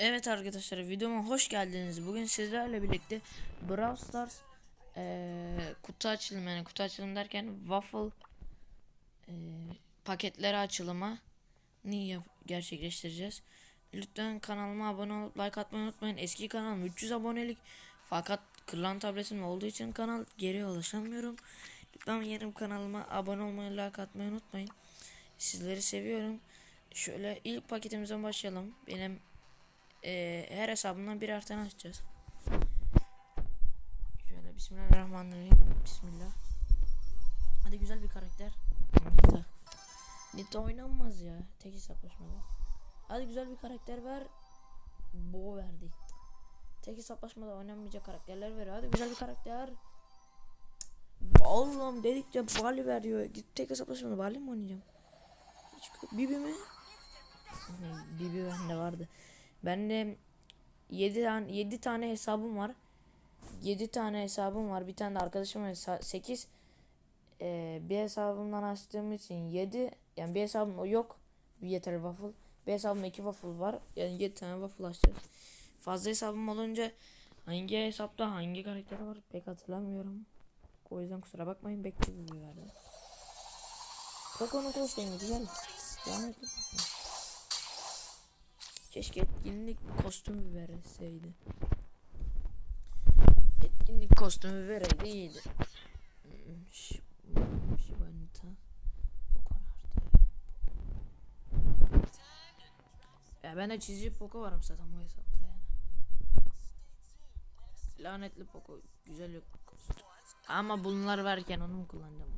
Evet arkadaşlar videoma hoş geldiniz. Bugün sizlerle birlikte Brawl Stars eee, kutu açılımı yani kutu açılımı derken waffle eee, paketleri açılımı ni yap- gerçekleştireceğiz. Lütfen kanalıma abone olup like atmayı unutmayın. Eski kanalım 300 abonelik fakat kırılan tabletim olduğu için kanal geri ulaşamıyorum. Lütfen yeni kanalıma abone olmayı like atmayı unutmayın. Sizleri seviyorum. Şöyle ilk paketimizden başlayalım. Benim eee, her hesabımdan birer tane açacağız. Şöyle Bismillahirrahmanirrahim. Bismillah. Hadi güzel bir karakter. Nita. Nita oynanmaz ya. Tek hesaplaşmada. Hadi güzel bir karakter ver. Bo verdi. Tek hesaplaşmada oynanmayacak karakterler ver. Hadi güzel bir karakter. Allah'ım dedikçe Bali veriyor. Git tek hesaplaşmada Bali mi oynayacağım? Hiç Bibi mi? Bibi bende vardı. Bende 7 tane 7 tane hesabım var. 7 tane hesabım var. Bir tane de arkadaşım var. 8 bir hesabımdan açtığım için 7 yani bir hesabım yok. Yeter waffle. Bir hesabımda 2 waffle var. Yani 7 tane waffle açacağız. Fazla hesabım olunca hangi hesapta hangi karakter var pek hatırlamıyorum. O yüzden kusura bakmayın bekliyorum bir verdi. Poco'nun kostümü güzel. Lanet olsun. Keşke etkinlik kostümü verseydi. Etkinlik kostümü vereydi iyiydi. Ş- Shiba Nita. Poco nerede? Ya ben de çizici Poco varım zaten bu hesapta yani. Lanetli Poco güzel yok kostüm. Ama bunlar varken onu mu kullanacağım?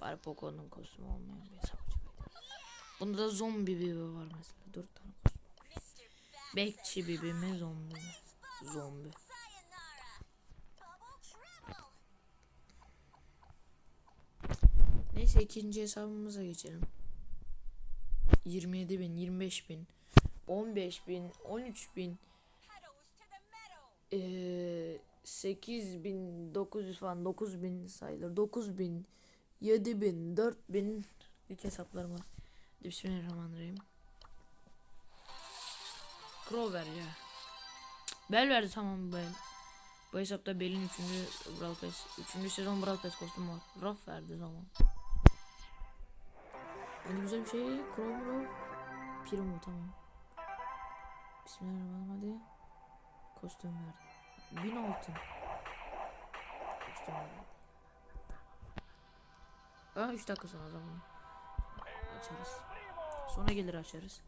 Bari Poco'nun kostümü olmayan bir hesap. Bunda da zombi bir var mesela. Dört tane. Bekçi bibi mi zombi? Zombi. Neyse ikinci hesabımıza geçelim. 27 bin, 25 bin, 15 bin, 13 bin, eee 8 bin, 900 falan 9 bin sayılır. 9 bin, 7 bin, 4 bin ilk hesaplarım var. Bismillahirrahmanirrahim. Crow ver ya. Bel verdi tamam Bel. Bu hesapta Bel'in 3. Brawl Pass, 3. sezon Brawl Pass kostümü var. Ruff verdi zaman. Hadi güzel bir şey. Crow Crow. Primo tamam. Bismillahirrahmanirrahim hadi. Kostüm verdi. 1000 altın. Kostüm verdi. Aa 3 dakika sonra zaman. Açarız. Sonra gelir açarız.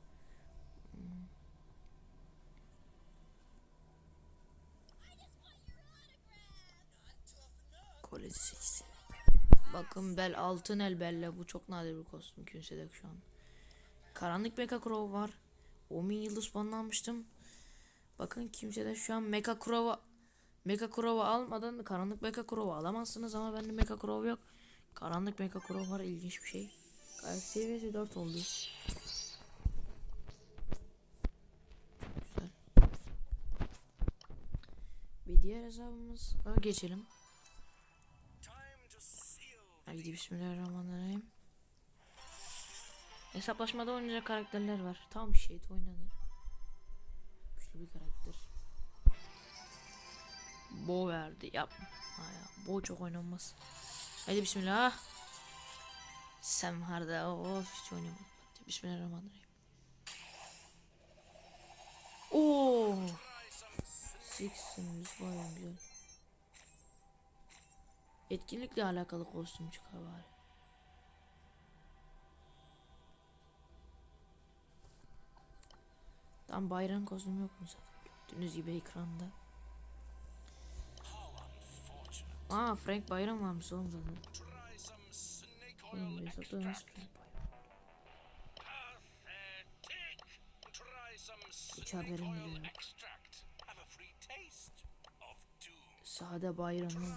Kolej 8. Bakın bel altın el belle bu çok nadir bir kostüm kimsede şu an. Karanlık Mecha Crow var. 10.000 yıldız banlanmıştım. Bakın kimsede şu an Mecha Crow'u Mecha Crow'u almadan Karanlık Mecha Crow'u alamazsınız ama bende Mecha Crow yok. Karanlık Mecha Crow var ilginç bir şey. Gayet seviyesi 4 oldu. Güzel. Bir diğer hesabımız. Aa, geçelim. Haydi bismillahirrahmanirrahim. Hesaplaşmada oynayacak karakterler var. Tam bir şey oynanır. Güçlü bir karakter. Bo verdi. Yapma. Ya. Bo çok oynanmaz. Haydi bismillah. Sen var da of hiç oynamam. Hadi Bismillahirrahmanirrahim. Oo. Six'imiz bayağı güzel. Etkinlikle alakalı kostüm çıkar bari. Tam bayram kostümü yok mu zaten? Gördüğünüz gibi ekranda. Aa Frank Bayram varmış oğlum zaten. Oğlum bu hesapta nasıl Frank Bayram? Hiç haberim yok. Sade bayram oğlum.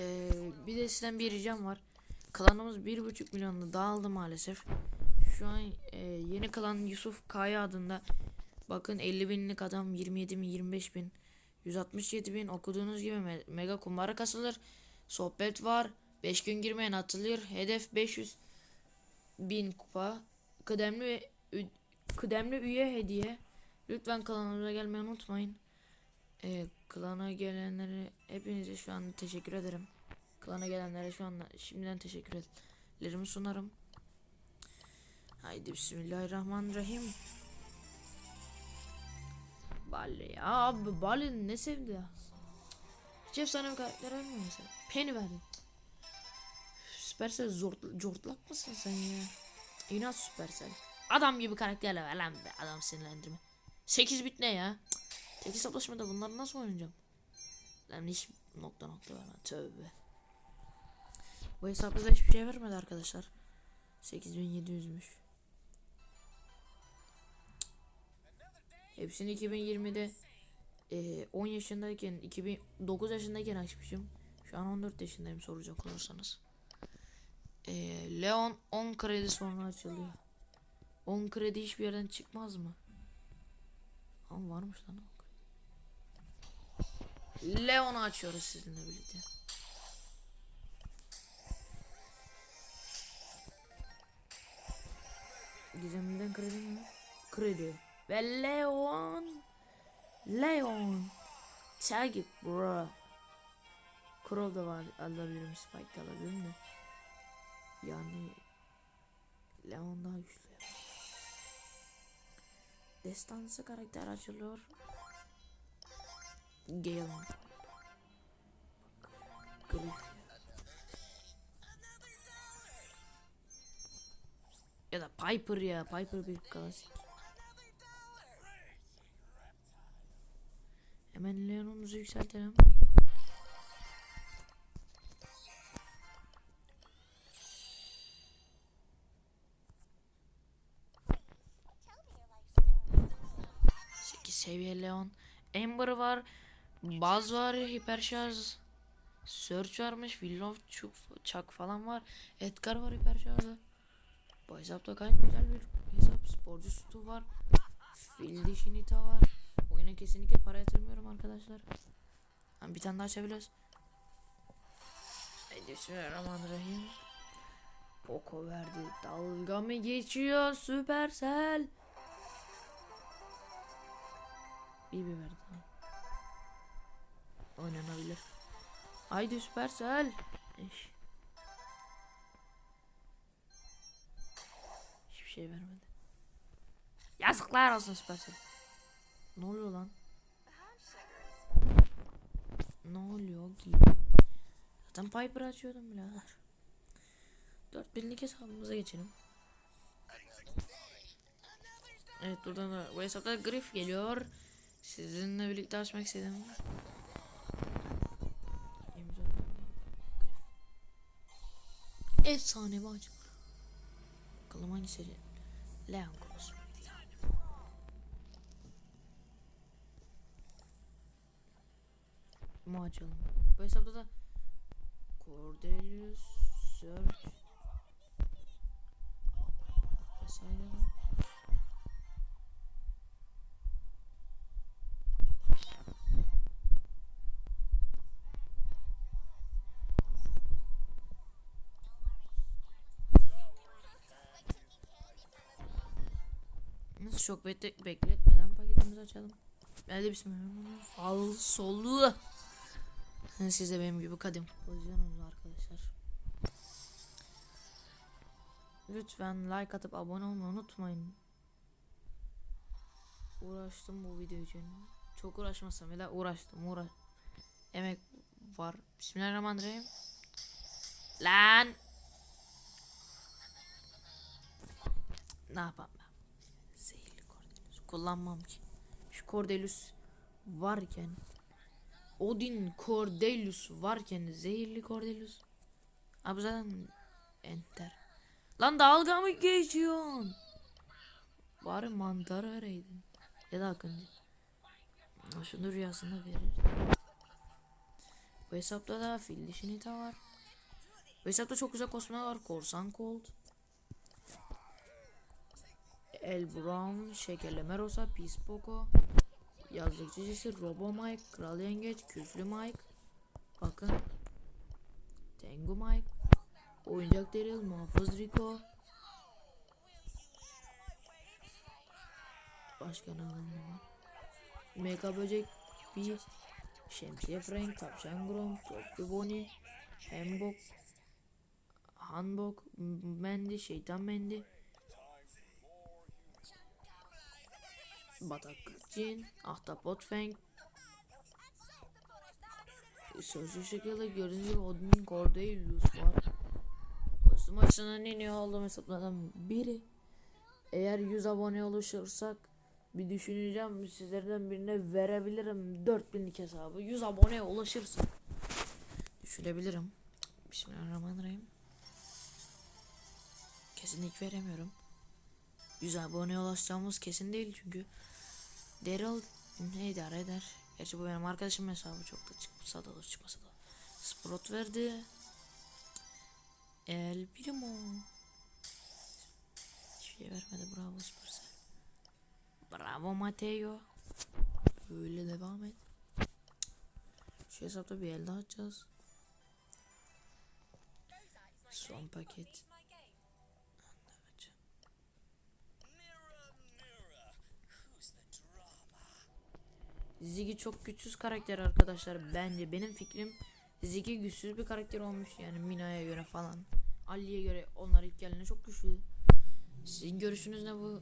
Ee, bir de sizden bir ricam var. Klanımız 1.5 milyonda dağıldı maalesef. Şu an e, yeni klan Yusuf Kaya adında. Bakın 50 binlik adam 27 bin 25 bin. 167 bin okuduğunuz gibi me- mega kumbara kasılır. Sohbet var. 5 gün girmeyen atılır. Hedef 500 bin kupa. kıdemli kıdemli üye hediye. Lütfen kanalımıza gelmeyi unutmayın. Ee, klana gelenlere hepinize şu an teşekkür ederim. Klana gelenlere şu anda şimdiden teşekkürlerimi sunarım. Haydi bismillahirrahmanirrahim. Bali ya abi Bali ne sevdi ya. Hiç efsane bir karakter vermiyor mesela. Penny verdin. Süpersel zort, cortlak mısın sen ya? İnat Süpersel. Adam gibi karakterle ver lan be adam sinirlendirme. 8 bit ne ya? Tek hesaplaşmada bunları nasıl oynayacağım? Lan hiç nokta nokta verme tövbe. Bu hesapta da hiçbir şey vermedi arkadaşlar. 8700'müş. Hepsini 2020'de eee, 10 yaşındayken 2009 yaşındayken açmışım. Şu an 14 yaşındayım soracak olursanız. Eee, Leon 10 kredi sonra açılıyor. 10 kredi hiçbir yerden çıkmaz mı? Ama varmış lan 10 kredi. Leon'u açıyoruz sizinle birlikte. Gizemden kredi mi? Kredi. Ve Leon. Leon. Tag it bro. Crow da var alabilirim. Spike de alabilirim de. Yani Leon daha güçlü. Destansı karakter açılıyor. Gale. Ya da Piper ya. Piper bir klasik. Hemen Leon'umuzu yükseltelim. Seviye Leon. Amber var. Buzz var. Hiper şarj. Search varmış. Willow Chuck, Chuck falan var. Edgar var hiper şarjı. Bu hesapta gayet güzel bir hesap. Sporcu sütü var. Fil dişi Nita var. Oyuna kesinlikle para yatırmıyorum arkadaşlar. Ha, bir tane daha açabiliyoruz. Haydi Bismillahirrahmanirrahim. Poco verdi. Dalga mı geçiyor Supercell? Bibi verdi. Oynanabilir. Haydi Supercell. Eş. Hiçbir şey vermedi. Yazıklar olsun Supercell. Ne oluyor lan? Ne oluyor ki? Zaten Piper açıyordum birader. 4000'lik hesabımıza geçelim. Evet buradan da bu hesapta Griff geliyor. Sizinle birlikte açmak istedim. Efsane bir açım. Bakalım hangi seri? Leon Cross. Mu açalım. Bu hesapta da Cordelius Search vesaire var. Çok bekle bekletmeden paketimizi açalım. Hadi bismillah. Fal solu. Siz de benim gibi kadim pozisyonunuz arkadaşlar. Lütfen like atıp abone olmayı unutmayın. Uğraştım bu video için. Çok uğraşmasam bile uğraştım. Uğra Emek var. Bismillahirrahmanirrahim. Lan. Ne Cordelius. Kullanmam ki. Şu Cordelius varken Odin Cordelius varken zehirli Cordelius. Abi zaten enter. Lan dalga mı geçiyorsun? Bari mantar vereydin. Ya da akıncı. Şunu rüyasında verir. Bu hesapta da fil dişi nita var. Bu hesapta çok güzel kosmeler var. Korsan Colt. El Brown, Şekerleme Rosa, Peace Poco. Yazlıkçı Cesur, Robo Mike, Kral Yengeç, Küflü Mike. Bakın. Tengu Mike. Oyuncak Daryl, Muhafız Rico. Başka ne var? Mega böcek bir şemsiye frank, tavşan grom, toplu boni, hembok, hanbok, mendi, şeytan mendi, batak cin, ahtapot fang, Sözcü şekilde gördüğünüz gibi Odin'in Cordelius var. Kostüm açısından en iyi olduğum hesaplardan biri. Eğer 100 abone oluşursak bir düşüneceğim sizlerden birine verebilirim 4000'lik hesabı 100 aboneye ulaşırsak düşünebilirim. Bismillahirrahmanirrahim. Kesinlik veremiyorum. 100 aboneye ulaşacağımız kesin değil çünkü Daryl ne idare eder? Gerçi bu benim arkadaşım hesabı çok da çıkmasa da olur çıkmasa da. Sprot verdi. El Primo. Hiçbir şey vermedi bravo Supercell. Bravo Mateo. Böyle devam et. Şu hesapta bir el daha açacağız. Son paket. Ziggy çok güçsüz karakter arkadaşlar. Bence benim fikrim Ziggy güçsüz bir karakter olmuş. Yani Mina'ya göre falan. Ali'ye göre onlar ilk geldiğinde çok güçlü. Sizin görüşünüz ne bu?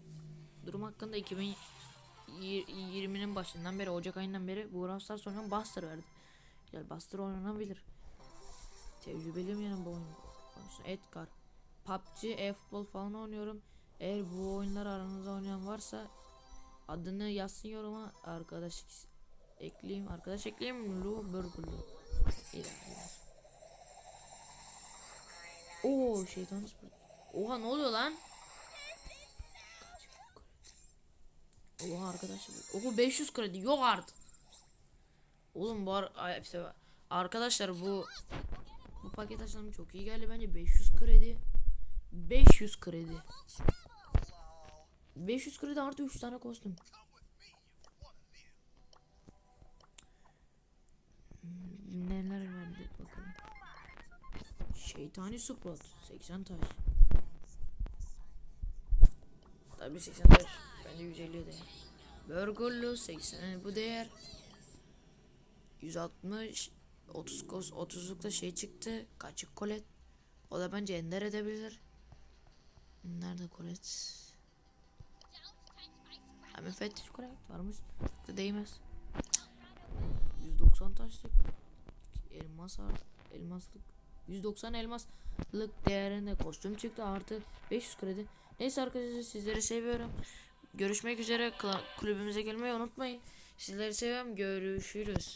Durum hakkında 2020'nin başından beri Ocak ayından beri bu Brawl Stars oynayan Buster verdi. Yani Buster oynanabilir. Tecrübeliyim yani bu oyun konusunda Edgar PUBG, e-futbol falan oynuyorum. Eğer bu oyunlar aranızda oynayan varsa adını yazsın yoruma. Arkadaş ekleyeyim arkadaş ekleyeyim Lu Burgerlu İlahi. Oo şeytan. Oha ne oluyor lan? Oha arkadaşlar. Oha 500 kredi yok artık. Oğlum bu ar- işte arkadaşlar bu bu paket açılımı çok iyi geldi bence 500 kredi. 500 kredi. 500 kredi artı 3 tane kostüm. Neler verdi bakalım. Şeytani Sprout 80 taş. Tabii 80 taş. Bence 150 değer. Burgerlu 80 bu değer. 160 30 kos 30'lukta şey çıktı. Kaçık kolet. O da bence ender edebilir. Nerede kolet? Ha müfettiş kolet varmış. Da değmez. 190 taşlık elmas elmaslık 190 elmaslık değerinde kostüm çıktı artı 500 kredi. Neyse arkadaşlar sizleri seviyorum. Görüşmek üzere kulübümüze gelmeyi unutmayın. Sizleri seviyorum. Görüşürüz.